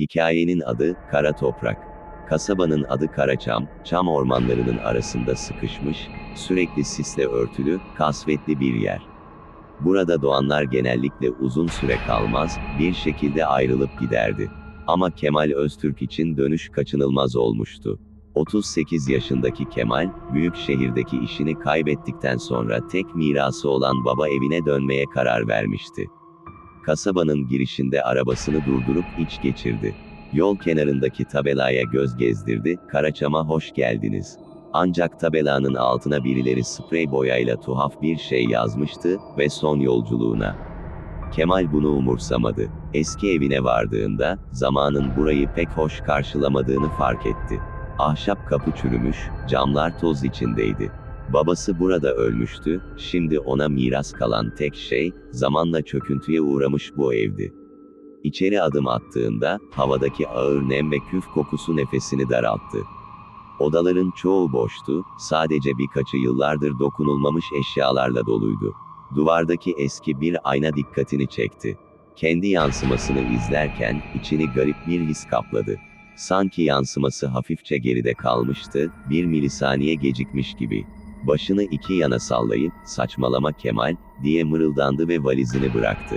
Hikayenin adı, Kara Toprak. Kasabanın adı Karaçam, çam ormanlarının arasında sıkışmış, sürekli sisle örtülü, kasvetli bir yer. Burada doğanlar genellikle uzun süre kalmaz, bir şekilde ayrılıp giderdi. Ama Kemal Öztürk için dönüş kaçınılmaz olmuştu. 38 yaşındaki Kemal, büyük şehirdeki işini kaybettikten sonra tek mirası olan baba evine dönmeye karar vermişti. Kasabanın girişinde arabasını durdurup iç geçirdi. Yol kenarındaki tabelaya göz gezdirdi, Karaçam'a hoş geldiniz. Ancak tabelanın altına birileri sprey boyayla tuhaf bir şey yazmıştı ve son yolculuğuna. Kemal bunu umursamadı. Eski evine vardığında, zamanın burayı pek hoş karşılamadığını fark etti. Ahşap kapı çürümüş, camlar toz içindeydi. Babası burada ölmüştü, şimdi ona miras kalan tek şey, zamanla çöküntüye uğramış bu evdi. İçeri adım attığında, havadaki ağır nem ve küf kokusu nefesini daralttı. Odaların çoğu boştu, sadece birkaçı yıllardır dokunulmamış eşyalarla doluydu. Duvardaki eski bir ayna dikkatini çekti. Kendi yansımasını izlerken, içini garip bir his kapladı. Sanki yansıması hafifçe geride kalmıştı, bir milisaniye gecikmiş gibi. Başını iki yana sallayıp, saçmalama Kemal, diye mırıldandı ve valizini bıraktı.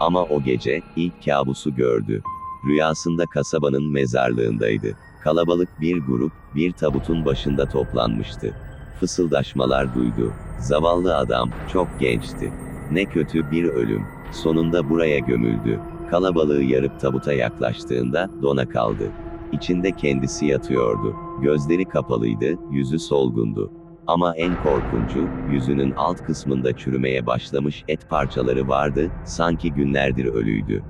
Ama o gece, ilk kabusu gördü. Rüyasında kasabanın mezarlığındaydı. Kalabalık bir grup, bir tabutun başında toplanmıştı. Fısıldaşmalar duydu. Zavallı adam, çok gençti. Ne kötü bir ölüm. Sonunda buraya gömüldü. Kalabalığı yarıp tabuta yaklaştığında, dona kaldı. İçinde kendisi yatıyordu. Gözleri kapalıydı, yüzü solgundu. Ama en korkuncu, yüzünün alt kısmında çürümeye başlamış et parçaları vardı, sanki günlerdir ölüydü.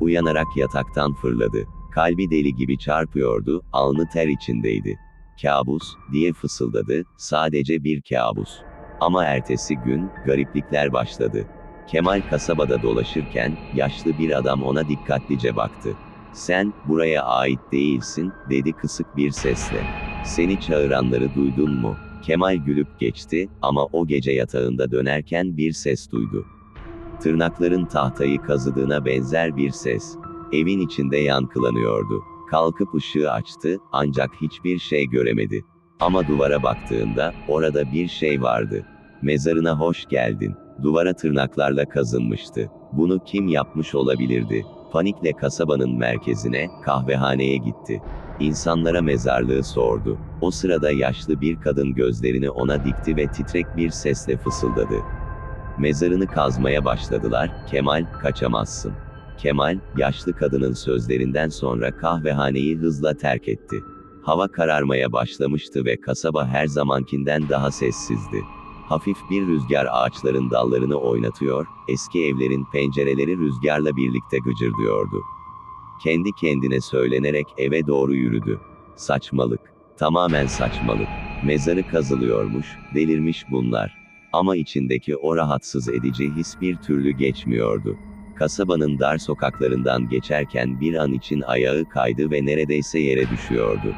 Uyanarak yataktan fırladı. Kalbi deli gibi çarpıyordu, alnı ter içindeydi. Kabus, diye fısıldadı, sadece bir kabus. Ama ertesi gün, gariplikler başladı. Kemal kasabada dolaşırken, yaşlı bir adam ona dikkatlice baktı. Sen, buraya ait değilsin, dedi kısık bir sesle. Seni çağıranları duydun mu? Kemal gülüp geçti, ama o gece yatağında dönerken bir ses duydu. Tırnakların tahtayı kazıdığına benzer bir ses. Evin içinde yankılanıyordu. Kalkıp ışığı açtı, ancak hiçbir şey göremedi. Ama duvara baktığında, orada bir şey vardı. Mezarına hoş geldin. Duvara tırnaklarla kazınmıştı. Bunu kim yapmış olabilirdi? Panikle kasabanın merkezine, kahvehaneye gitti. İnsanlara mezarlığı sordu. O sırada yaşlı bir kadın gözlerini ona dikti ve titrek bir sesle fısıldadı. Mezarını kazmaya başladılar, Kemal, kaçamazsın. Kemal, yaşlı kadının sözlerinden sonra kahvehaneyi hızla terk etti. Hava kararmaya başlamıştı ve kasaba her zamankinden daha sessizdi. Hafif bir rüzgar ağaçların dallarını oynatıyor, eski evlerin pencereleri rüzgarla birlikte gıcırdıyordu. Kendi kendine söylenerek eve doğru yürüdü. Saçmalık. Tamamen saçmalık. Mezarı kazılıyormuş, delirmiş bunlar. Ama içindeki o rahatsız edici his bir türlü geçmiyordu. Kasabanın dar sokaklarından geçerken bir an için ayağı kaydı ve neredeyse yere düşüyordu.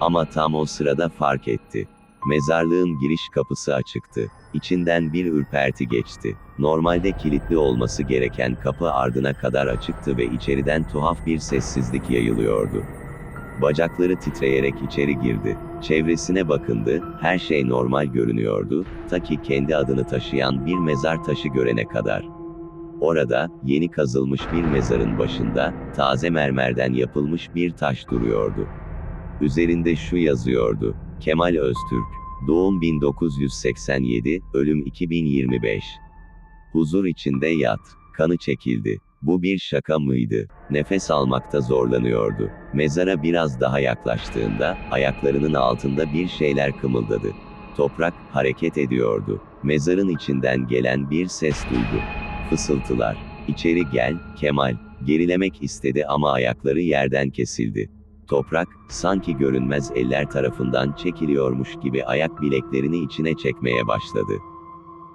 Ama tam o sırada fark etti. Mezarlığın giriş kapısı açıktı. İçinden bir ürperti geçti. Normalde kilitli olması gereken kapı ardına kadar açıktı ve içeriden tuhaf bir sessizlik yayılıyordu. Bacakları titreyerek içeri girdi. Çevresine bakındı, her şey normal görünüyordu, ta ki kendi adını taşıyan bir mezar taşı görene kadar. Orada, yeni kazılmış bir mezarın başında, taze mermerden yapılmış bir taş duruyordu. Üzerinde şu yazıyordu, Kemal Öztürk, doğum 1987, ölüm 2025. Huzur içinde yat, kanı çekildi. Bu bir şaka mıydı? Nefes almakta zorlanıyordu. Mezara biraz daha yaklaştığında, ayaklarının altında bir şeyler kımıldadı. Toprak, hareket ediyordu. Mezarın içinden gelen bir ses duydu. Fısıltılar. İçeri gel, Kemal. Gerilemek istedi ama ayakları yerden kesildi. Toprak, sanki görünmez eller tarafından çekiliyormuş gibi ayak bileklerini içine çekmeye başladı.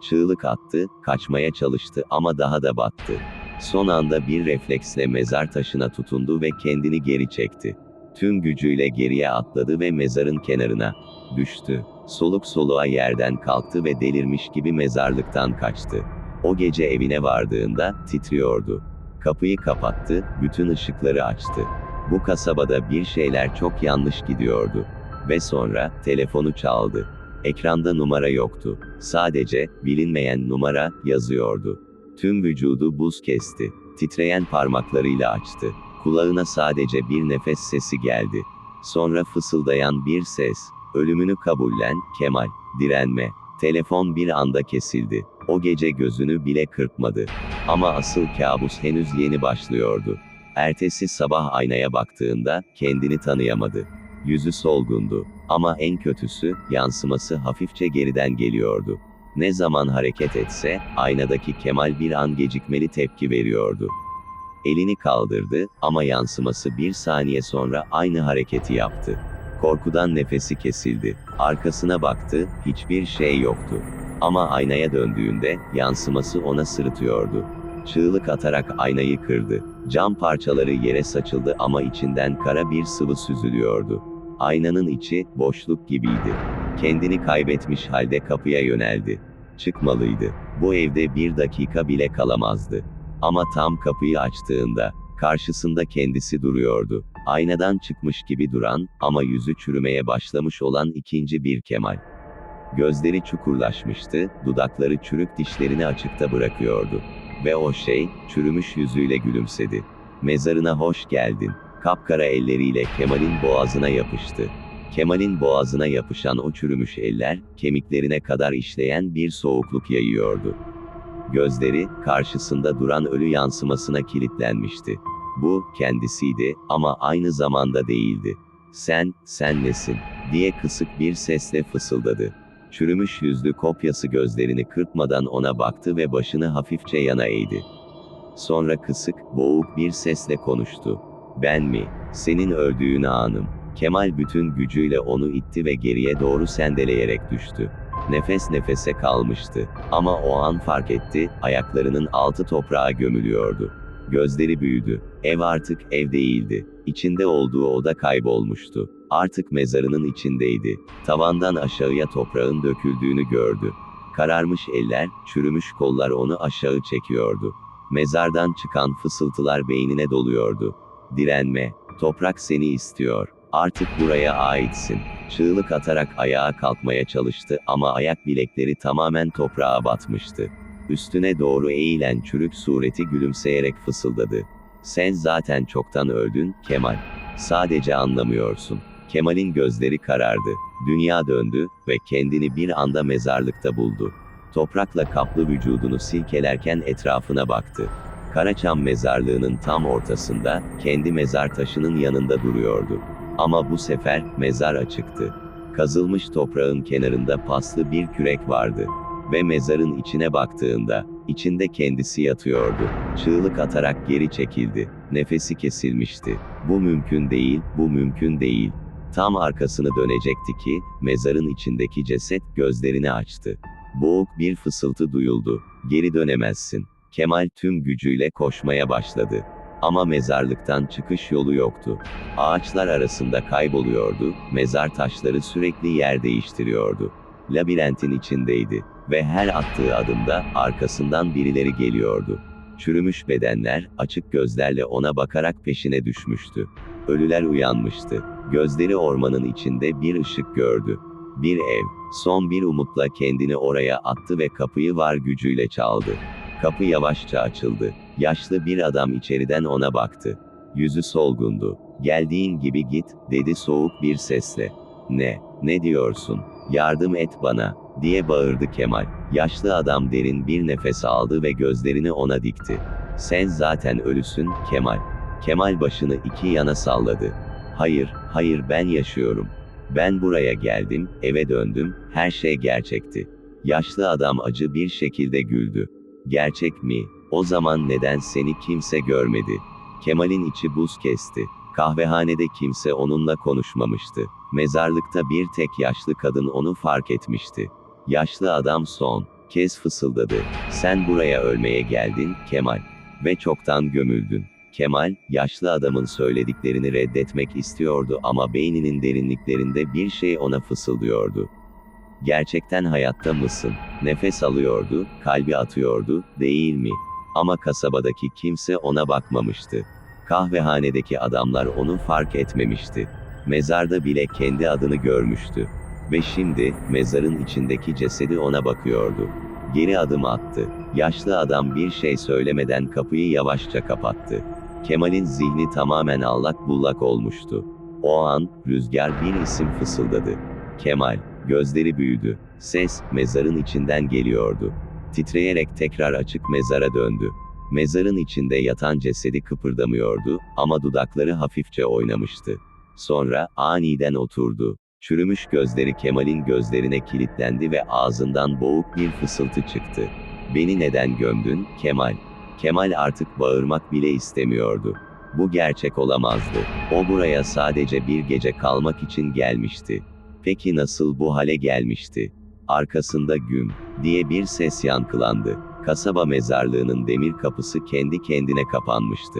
Çığlık attı, kaçmaya çalıştı ama daha da battı. Son anda bir refleksle mezar taşına tutundu ve kendini geri çekti. Tüm gücüyle geriye atladı ve mezarın kenarına düştü. Soluk soluğa yerden kalktı ve delirmiş gibi mezarlıktan kaçtı. O gece evine vardığında titriyordu. Kapıyı kapattı, bütün ışıkları açtı. Bu kasabada bir şeyler çok yanlış gidiyordu. Ve sonra, telefonu çaldı. Ekranda numara yoktu. Sadece, bilinmeyen numara, yazıyordu. Tüm vücudu buz kesti. Titreyen parmaklarıyla açtı. Kulağına sadece bir nefes sesi geldi. Sonra fısıldayan bir ses. Ölümünü kabullen, Kemal. Direnme. Telefon bir anda kesildi. O gece gözünü bile kırpmadı. Ama asıl kabus henüz yeni başlıyordu. Ertesi sabah aynaya baktığında kendini tanıyamadı. Yüzü solgundu. Ama en kötüsü, yansıması hafifçe geriden geliyordu. Ne zaman hareket etse, aynadaki Kemal bir an gecikmeli tepki veriyordu. Elini kaldırdı ama yansıması bir saniye sonra aynı hareketi yaptı. Korkudan nefesi kesildi. Arkasına baktı, hiçbir şey yoktu. Ama aynaya döndüğünde, yansıması ona sırıtıyordu. Çığlık atarak aynayı kırdı. Cam parçaları yere saçıldı ama içinden kara bir sıvı süzülüyordu. Aynanın içi, boşluk gibiydi. Kendini kaybetmiş halde kapıya yöneldi. Çıkmalıydı. Bu evde bir dakika bile kalamazdı. Ama tam kapıyı açtığında, karşısında kendisi duruyordu. Aynadan çıkmış gibi duran, ama yüzü çürümeye başlamış olan ikinci bir Kemal. Gözleri çukurlaşmıştı, dudakları çürük dişlerini açıkta bırakıyordu. Ve o şey, çürümüş yüzüyle gülümsedi. Mezarına hoş geldin. Kapkara elleriyle Kemal'in boğazına yapıştı. Kemal'in boğazına yapışan o çürümüş eller, kemiklerine kadar işleyen bir soğukluk yayıyordu. Gözleri, karşısında duran ölü yansımasına kilitlenmişti. Bu, kendisiydi, ama aynı zamanda değildi. Sen, sen nesin? diye kısık bir sesle fısıldadı. Çürümüş yüzlü kopyası gözlerini kırpmadan ona baktı ve başını hafifçe yana eğdi. Sonra kısık, boğuk bir sesle konuştu. Ben mi? Senin öldüğün anım. Kemal bütün gücüyle onu itti ve geriye doğru sendeleyerek düştü. Nefes nefese kalmıştı. Ama o an fark etti, ayaklarının altı toprağa gömülüyordu. Gözleri büyüdü. Ev artık ev değildi. İçinde olduğu oda kaybolmuştu. Artık mezarının içindeydi. Tavandan aşağıya toprağın döküldüğünü gördü. Kararmış eller, çürümüş kollar onu aşağı çekiyordu. Mezardan çıkan fısıltılar beynine doluyordu. Direnme, toprak seni istiyor. Artık buraya aitsin. Çığlık atarak ayağa kalkmaya çalıştı ama ayak bilekleri tamamen toprağa batmıştı. Üstüne doğru eğilen çürük sureti gülümseyerek fısıldadı. Sen zaten çoktan öldün, Kemal. Sadece anlamıyorsun. Kemal'in gözleri karardı. Dünya döndü ve kendini bir anda mezarlıkta buldu. Toprakla kaplı vücudunu silkelerken etrafına baktı. Karaçam mezarlığının tam ortasında, kendi mezar taşının yanında duruyordu. Ama bu sefer, mezar açıktı. Kazılmış toprağın kenarında paslı bir kürek vardı. Ve mezarın içine baktığında, içinde kendisi yatıyordu. Çığlık atarak geri çekildi. Nefesi kesilmişti. Bu mümkün değil, bu mümkün değil. Tam arkasını dönecekti ki, mezarın içindeki ceset gözlerini açtı. Boğuk bir fısıltı duyuldu. Geri dönemezsin. Kemal tüm gücüyle koşmaya başladı. Ama mezarlıktan çıkış yolu yoktu. Ağaçlar arasında kayboluyordu, mezar taşları sürekli yer değiştiriyordu. Labirentin içindeydi ve her attığı adımda arkasından birileri geliyordu. Çürümüş bedenler, açık gözlerle ona bakarak peşine düşmüştü. Ölüler uyanmıştı. Gözleri ormanın içinde bir ışık gördü. Bir ev, son bir umutla kendini oraya attı ve kapıyı var gücüyle çaldı. Kapı yavaşça açıldı. Yaşlı bir adam içeriden ona baktı. Yüzü solgundu. Geldiğin gibi git, dedi soğuk bir sesle. Ne, ne diyorsun? Yardım et bana, diye bağırdı Kemal. Yaşlı adam derin bir nefes aldı ve gözlerini ona dikti. Sen zaten ölüsün, Kemal. Kemal başını iki yana salladı. Hayır, hayır ben yaşıyorum. Ben buraya geldim, eve döndüm, her şey gerçekti. Yaşlı adam acı bir şekilde güldü. Gerçek mi? O zaman neden seni kimse görmedi? Kemal'in içi buz kesti. Kahvehanede kimse onunla konuşmamıştı. Mezarlıkta bir tek yaşlı kadın onu fark etmişti. Yaşlı adam son kez fısıldadı. Sen buraya ölmeye geldin, Kemal. Ve çoktan gömüldün. Kemal, yaşlı adamın söylediklerini reddetmek istiyordu ama beyninin derinliklerinde bir şey ona fısıldıyordu. Gerçekten hayatta mısın? Nefes alıyordu, kalbi atıyordu, değil mi? Ama kasabadaki kimse ona bakmamıştı. Kahvehanedeki adamlar onu fark etmemişti. Mezarda bile kendi adını görmüştü. Ve şimdi, mezarın içindeki cesedi ona bakıyordu. Geri adım attı. Yaşlı adam bir şey söylemeden kapıyı yavaşça kapattı. Kemal'in zihni tamamen allak bullak olmuştu. O an, rüzgar bir isim fısıldadı. Kemal, gözleri büyüdü. Ses, mezarın içinden geliyordu. Titreyerek tekrar açık mezara döndü. Mezarın içinde yatan cesedi kıpırdamıyordu ama dudakları hafifçe oynamıştı. Sonra, aniden oturdu. Çürümüş gözleri Kemal'in gözlerine kilitlendi ve ağzından boğuk bir fısıltı çıktı. Beni neden gömdün, Kemal? Kemal artık bağırmak bile istemiyordu. Bu gerçek olamazdı. O buraya sadece bir gece kalmak için gelmişti. Peki nasıl bu hale gelmişti? Arkasında güm diye bir ses yankılandı. Kasaba mezarlığının demir kapısı kendi kendine kapanmıştı.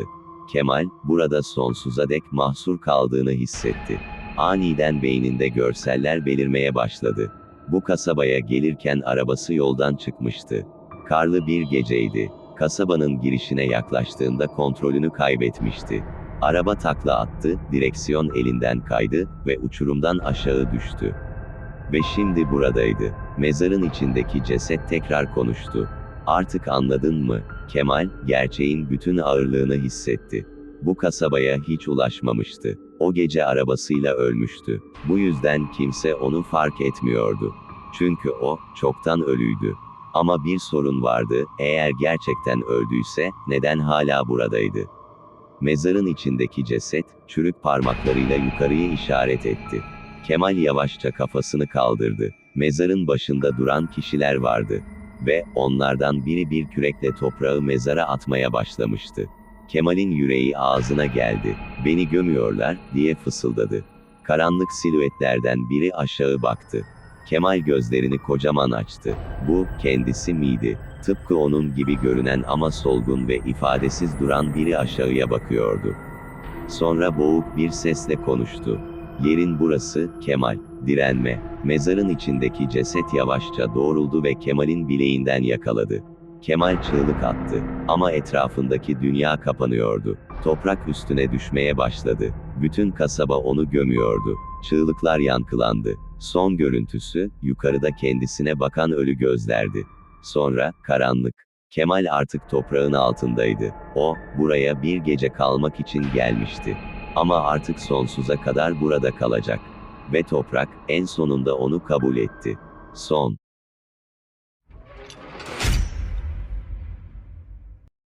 Kemal, burada sonsuza dek mahsur kaldığını hissetti. Aniden beyninde görseller belirmeye başladı. Bu kasabaya gelirken arabası yoldan çıkmıştı. Karlı bir geceydi. Kasabanın girişine yaklaştığında kontrolünü kaybetmişti. Araba takla attı, direksiyon elinden kaydı ve uçurumdan aşağı düştü. Ve şimdi buradaydı. Mezarın içindeki ceset tekrar konuştu. Artık anladın mı? Kemal, gerçeğin bütün ağırlığını hissetti. Bu kasabaya hiç ulaşmamıştı. O gece arabasıyla ölmüştü. Bu yüzden kimse onu fark etmiyordu. Çünkü o, çoktan ölüydü. Ama bir sorun vardı, eğer gerçekten öldüyse, neden hala buradaydı? Mezarın içindeki ceset, çürük parmaklarıyla yukarıya işaret etti. Kemal yavaşça kafasını kaldırdı. Mezarın başında duran kişiler vardı. Ve, onlardan biri bir kürekle toprağı mezara atmaya başlamıştı. Kemal'in yüreği ağzına geldi. Beni gömüyorlar, diye fısıldadı. Karanlık silüetlerden biri aşağı baktı. Kemal gözlerini kocaman açtı. Bu, kendisi miydi? Tıpkı onun gibi görünen ama solgun ve ifadesiz duran biri aşağıya bakıyordu. Sonra boğuk bir sesle konuştu. Yerin burası, Kemal. Direnme. Mezarın içindeki ceset yavaşça doğruldu ve Kemal'in bileğinden yakaladı. Kemal çığlık attı. Ama etrafındaki dünya kapanıyordu. Toprak üstüne düşmeye başladı. Bütün kasaba onu gömüyordu. Çığlıklar yankılandı. Son görüntüsü, yukarıda kendisine bakan ölü gözlerdi. Sonra, karanlık. Kemal artık toprağın altındaydı. O, buraya bir gece kalmak için gelmişti. Ama artık sonsuza kadar burada kalacak. Ve toprak, en sonunda onu kabul etti. Son.